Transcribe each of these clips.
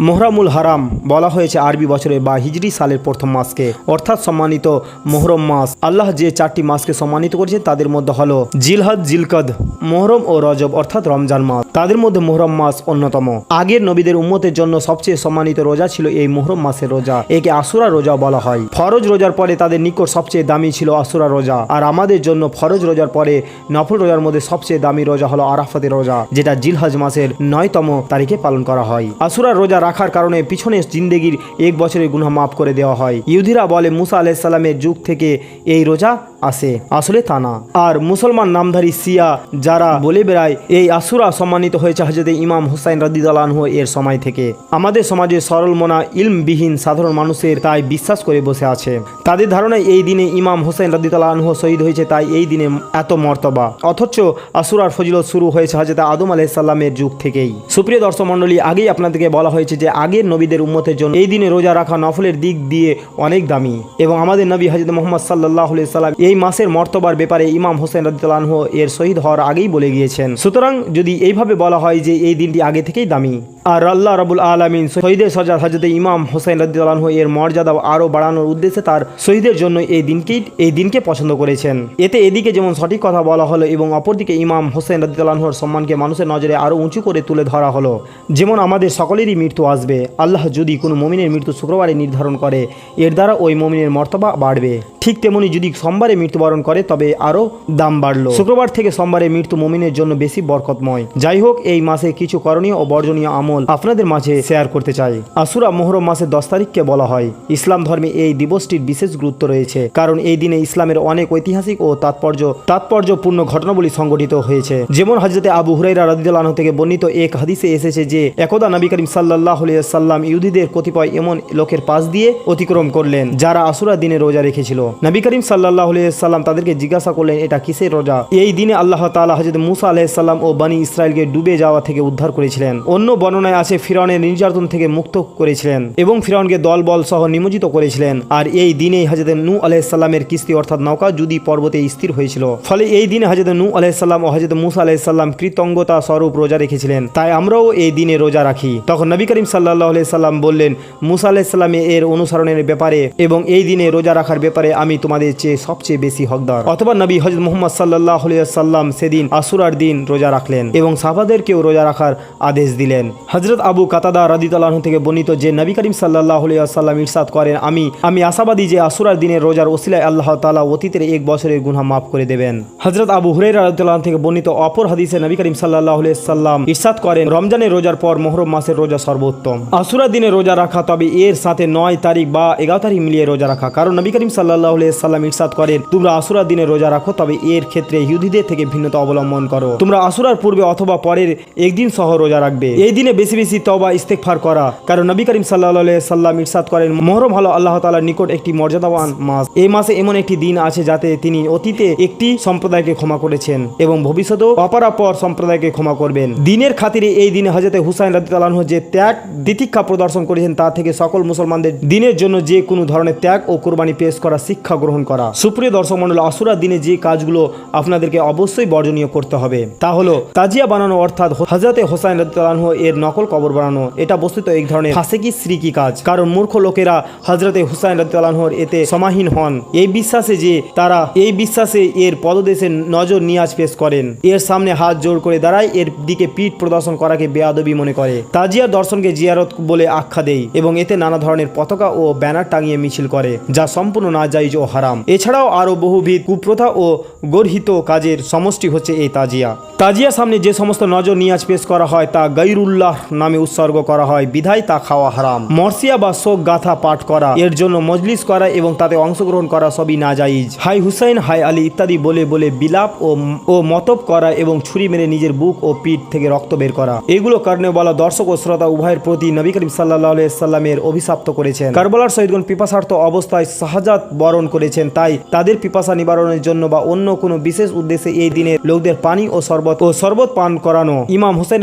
মোহরামুল হারাম বলা হয়েছে আরবি বছরে বা হিজরি সালের প্রথম মাসকে। অর্থাৎ সম্মানিত মোহরম মাস। আল্লাহ যে চারটি মাসকে সম্মানিত করেছে তাদের মধ্যে হলো জিলহদ জিলকদ, মোহরম ও রজব, অর্থাৎ রমজান মাস। তাদের মধ্যে মোহরম মাস অন্যতম। আগের নবীদের উম্মতের জন্য সবচেয়ে সম্মানিত রোজা ছিল এই মোহরম মাসের রোজা। একে আসুরা রোজা বলা হয়। ফরজ রোজার পরে তাদের নিকট সবচেয়ে দামি ছিল আসুরা রোজা। আর আমাদের জন্য ফরজ রোজার পরে নফল রোজার মধ্যে সবচেয়ে দামি রোজা হলো আরাফাতের রোজা, যেটা জিলহজ মাসের নয়তম তারিখে পালন করা হয়। আসুরা রোজা রাখার কারণে পিছনে জিন্দেগির এক বছরের গুনাহ মাফ করে দেওয়া হয়। ইহুদিরা বলে, মুসা আলাইসাল্লামের যুগ থেকে এই রোজা আসে আসলে তা না। আর মুসলমান নামধারী সিয়া যারা বলে বেড়ায়, এই আসুরা সম্মানিত হয়েছে হজরত ইমাম হুসাইন রদিদালানহ এর সময় থেকে। আমাদের সমাজে সরল মনা ইলমবিহীন সাধারণ মানুষের তাই বিশ্বাস করে বসে আছে। তাদের ধারণায় এই দিনে ইমাম হুসাইন রদিদালানহ শহীদ হয়েছে, তাই এই দিনে এত মর্তবা। অথচ আসুরার ফজিলত শুরু হয়েছে হজরত আদম আলাইসাল্লামের যুগ থেকেই। সুপ্রিয় দর্শক মণ্ডলী, আগেই আপনাদেরকে বলা হয়েছে যে আগের নবীদের উম্মতের জন্য এই দিনে রোজা রাখা নফলের দিক দিয়ে অনেক দামি। এবং আমাদের নবী হজরত মোহাম্মদ সাল্লাহ সাল্লাম এই মাসের মর্তবার ব্যাপারে ইমাম হোসেন রদিতালানহ এর শহীদ হওয়ার আগেই বলে গিয়েছেন। সুতরাং যদি এইভাবে বলা হয় যে এই দিনটি আগে থেকেই দামি আর আল্লাহ রাবুল আলমিন শহীদের সজাদ হজরত ইমাম হোসেন রদিতালানহ এর মর্যাদা আরও বাড়ানোর উদ্দেশ্যে তার শহীদের জন্য এই দিনকেই এই দিনকে পছন্দ করেছেন। এতে এদিকে যেমন সঠিক কথা বলা হলো এবং অপরদিকে ইমাম হোসেন রদিতালানহর সম্মানকে মানুষের নজরে আরও উঁচু করে তুলে ধরা হলো। যেমন আমাদের সকলেরই মৃত্যু আসবে। আল্লাহ যদি কোনো মমিনের মৃত্যু শুক্রবারে নির্ধারণ করে, এর দ্বারা ওই মমিনের মর্তবা বাড়বে। ঠিক তেমনি যদি সোমবারে মৃত্যুবরণ করে, তবে আরও দাম বাড়লো। শুক্রবার থেকে সোমবারে মৃত্যু মমিনের জন্য বেশি বরকতময়। যাই হোক, এই মাসে কিছু করণীয় ও বর্জনীয় আমল আপনাদের মাঝে শেয়ার করতে চাই। আসুরা মোহরম মাসের দশ তারিখকে বলা হয়। ইসলাম ধর্মে এই দিবসটির বিশেষ গুরুত্ব রয়েছে, কারণ এই দিনে ইসলামের অনেক ঐতিহাসিক ও তাৎপর্য, তাৎপর্যপূর্ণ ঘটনাবলী সংঘটিত হয়েছে। যেমন হজরতে আবু হুরাইরা আনহু থেকে বর্ণিত এক হাদিসে এসেছে যে, একদা নবী করিম সাল্লাহ সাল্লাম ইহুদিদের কতিপয় এমন লোকের পাশ দিয়ে অতিক্রম করলেন, যারা আসুরা দিনে রোজা রেখেছিল। নবী করিম সাল্লাহ সাল্লাম তাদেরকে জিজ্ঞাসা করলেন, এটা কিসের রোজা? এই দিনে আল্লাহ তালা হজরত মুসা আলাইসাল্লাম ও বানী ইসরায়েলকে ডুবে যাওয়া থেকে উদ্ধার করেছিলেন। অন্য বর্ণনায় আছে ফিরাউনের নির্যাতন থেকে মুক্ত করেছিলেন এবং ফিরাউনকে দলবল সহ নিমজ্জিত করেছিলেন। আর এই দিনেই হজরত নূ আলাইসাল্লামের কিস্তি অর্থাৎ নৌকা যদি পর্বতে স্থির হয়েছিল। ফলে এই দিনে হজরত নূ আলাইসাল্লাম ও হজরত মুসা আলাইসাল্লাম কৃতজ্ঞতা স্বরূপ রোজা রেখেছিলেন। তাই আমরাও এই দিনে রোজা রাখি। তখন নবী করিম সাল্লাহ সাল্লাম বললেন, মুসা আলাইসাল্লামে এর অনুসরণের ব্যাপারে এবং এই দিনে রোজা রাখার ব্যাপারে আমি তোমাদের চেয়ে সবচেয়ে বেশি হকদার। অথবা নবী হজরত মোহাম্মদ সাল্লাহ সাল্লাম সেদিন আসুরার দিন রোজা রাখলেন এবং সাহাবাদেরকেও রোজা রাখার আদেশ দিলেন। হজরত আবু কাতাদা রাদিতালাহ থেকে বর্ণিত যে নবী করিম সাল্লাহ সাল্লাম ইরশাদ করেন, আমি আমি আশাবাদী যে আসুরার দিনের রোজার ওসিলায় আল্লাহ তালা অতীতের এক বছরের গুনহা মাফ করে দেবেন। হজরত আবু হুরাইরা রাদিতাল্লাহ থেকে বর্ণিত অপর হাদিসে নবী করিম সাল্লাহ সাল্লাম ইরশাদ করেন, রমজানের রোজার পর মোহরম মাসের রোজা সর্বোত্তম। আসুরা দিনে রোজা রাখা, তবে এর সাথে নয় তারিখ বা এগারো তারিখ মিলিয়ে রোজা রাখা। কারণ নবী করিম সাল্লাহ সাল্লাম ইরশাদ করেন, তোমরা আসুরার দিনে রোজা রাখো, তবে এর ক্ষেত্রে ইহুদিদের থেকে ভিন্নতা অবলম্বন করো। তোমরা আসুরার পূর্বে অথবা পরের একদিন সহ রোজা রাখবে। এই দিনে বেশি বেশি তবা ইস্তেকফার করা। কারণ নবী করিম সাল্লাহ সাল্লাম ইরশাদ করেন, মহরম হলো আল্লাহ তালার নিকট একটি মর্যাদাবান মাস। এই মাসে এমন একটি দিন আছে যাতে তিনি অতীতে একটি সম্প্রদায়কে ক্ষমা করেছেন এবং ভবিষ্যতেও অপরাপর সম্প্রদায়কে ক্ষমা করবেন। দিনের খাতিরে এই দিনে হজরতে হুসাইন রাদিতালাহ যে ত্যাগ দিতিক্ষা প্রদর্শন করেছেন, তা থেকে সকল মুসলমানদের দিনের জন্য যে কোনো ধরনের ত্যাগ ও কোরবানি পেশ করা, শিক্ষা গ্রহণ করা। সুপ্রিয় দর্শক মন্ডল আসুরা দিনে যে কাজগুলো আপনাদেরকে অবশ্যই বর্জনীয় করতে হবে, তা হলো তাজিয়া বানানো, অর্থাৎ হজরতে হোসাইন রাদিতালাহ এর নকল কবর বানানো, এটা বস্তুত এক ধরনের ফাঁসেকি শ্রীকি কাজ। কারণ মূর্খ লোকেরা হজরতে হুসাইন রাদিতালাহর এতে সমাহীন হন। এই বিশ্বাসে যে তারা, এই বিশ্বাসে এর পদদেশে নজর নিয়াজ পেশ করেন। এর সামনে হাত জোড় করে দাঁড়ায়, এর দিকে পিঠ প্রদর্শন করাকে বেয়াদবি মনে করে। তাজিয়ার দর্শনকে জিয়ারত বলে আখ্যা দেয় এবং এতে নানা ধরনের পতাকা ও ব্যানার টাঙিয়ে মিছিল করে, যা সম্পূর্ণ না নাজাইজ ও হারাম। এছাড়াও আরও বহুবিধ কুপ্রথা ও গর্হিত কাজের সমষ্টি হচ্ছে এই তাজিয়া। তাজিয়া সামনে যে সমস্ত নজর নিয়াজ পেশ করা হয় তা গৈরুল্লাহ নামে উৎসর্গ করা হয়। বিধায় তা খাওয়া হারাম। মর্সিয়া বা শোক গাথা পাঠ করা, এর জন্য মজলিস করা এবং তাতে অংশগ্রহণ করা সবই নাজাইজ হাই হুসাইন, হাই আলী ইত্যাদি বলে বলে বিলাপ ও ও মতব করা এবং ছুরি মেরে নিজের বুক ও পিঠ থেকে রক্ত বের করা। এগুলো কারণে বলা দর্শক ও শ্রোতা উভয়ের প্রতি নবী করিম সাল্লাহ সাল্লামের অভিশাপ্ত করেছেন। কারবালার শহীদগণ পিপাসার্থ অবস্থায় শাহজাদ বরণ করেছেন, তাই তাদের পিপাসা নিবারণের জন্য বা অন্য কোনো বিশেষ উদ্দেশ্যে এই দিনে লোকদের পানি ও শরবত ও শরবত পান করানো। ইমাম হুসাইন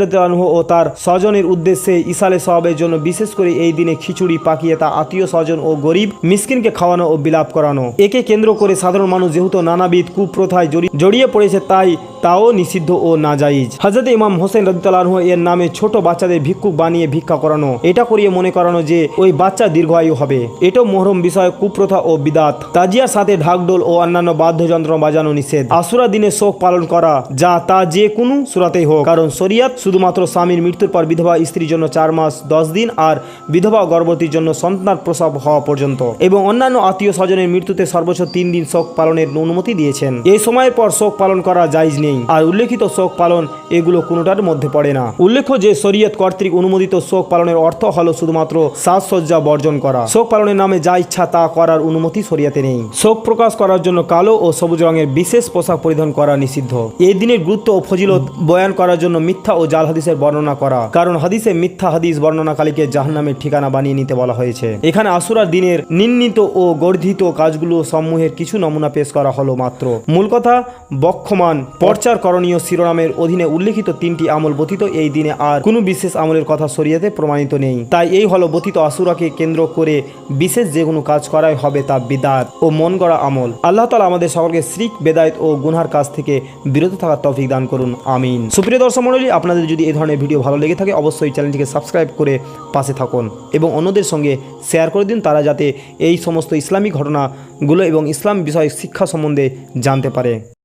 ও তার স্বজন স্বজনের উদ্দেশ্যে ইসালে সবাবের জন্য বিশেষ করে এই দিনে খিচুড়ি, পাকিয়ে তা আত্মীয় স্বজন ও গরিব মিসকিনকে খাওয়ানো ও বিলাপ করানো। একে কেন্দ্র করে সাধারণ মানুষ যেহেতু নানাবিধ কুপ্রথায় জড়িয়ে পড়েছে, তাই তাও নিষিদ্ধ ও নাজাইজ হজরত ইমাম হোসেন রদিতালাহ এর নামে ছোট বাচ্চাদের ভিক্ষুক বানিয়ে ভিক্ষা করানো। এটা করিয়ে মনে করানো যে, ওই বাচ্চা দীর্ঘায়ু হবে। এটাও মহরম বিষয় কুপ্রথা ও বিদাত। তাজিয়ার সাথে ঢাকডোল ও অন্যান্য বাদ্যযন্ত্র বাজানো নিষেধ। আশুরা দিনে শোক পালন করা, যা তা যে কোনো সুরাতেই হোক, কারণ শরিয়াত শুধুমাত্র স্বামীর মৃত্যুর পর বিধবা স্ত্রীর জন্য চার মাস, দশ দিন আর বিধবা গর্ভবতীর জন্য সন্তান প্রসব হওয়া পর্যন্ত। এবং অন্যান্য আত্মীয় স্বজনের মৃত্যুতে সর্বোচ্চ তিন দিন শোক পালনের অনুমতি দিয়েছেন। এই সময়ের পর শোক পালন করা জায়জ নেই। আর উল্লেখিত শোক পালন এগুলো কোনোটার মধ্যে পড়ে না। উল্লেখ্য যে শরীয়ত কর্তৃক অনুমোদিত শোক পালনের অর্থ হলো শুধুমাত্র সাজসজ্জা বর্জন করা। শোক পালনের নামে যা ইচ্ছা তা করার অনুমতি শরিয়াতে নেই। শোক প্রকাশ করার জন্য কালো ও সবুজ রঙের বিশেষ পোশাক পরিধান করা নিষিদ্ধ। এই দিনের গুরুত্ব ও ফজিলত বয়ান করার জন্য মিথ্যা ও জাল হাদিসের বর্ণনা করা। হাদিসে মিথ্যা হাদিস বর্ণনাকারীকে জাহান্নামের ঠিকানা বানিয়ে নিতে বলা হয়েছে। এখানে আসুরার দিনের নির্ণীত ও গর্ধিত কাজগুলো সমূহের কিছু নমুনা পেশ করা হলো মাত্র। মূল কথা, বক্ষমান, পর্চার করণীয় শিরোনামের অধীনে উল্লেখিত তিনটি আমল ব্যতীত এই দিনে আর কোনো বিশেষ আমলের কথা শরিয়াতে প্রমাণিত নেই। তাই এই হলো ব্যতীত আসুরাকে কেন্দ্র করে বিশেষ যে কোনো কাজ করাই হবে তা বিদাত ও মন গড়া আমল। আল্লাহ তালা আমাদের সকলকে শ্রিক, বেদায়ত ও গুনহার কাজ থেকে বিরত থাকার তৌফিক দান করুন। আমিন। সুপ্রিয় দর্শক মণ্ডলী, আপনাদের যদি এই ধরনের ভিডিও ভালো লেগে থাকে অবশ্যই চ্যানেলটিকে সাবস্ক্রাইব করে পাশে থাকুন এবং অন্যদের সঙ্গে শেয়ার করে দিন তারা যাতে এই সমস্ত ইসলামিক ঘটনাগুলো এবং ইসলাম বিষয়ক শিক্ষা সম্বন্ধে জানতে পারে।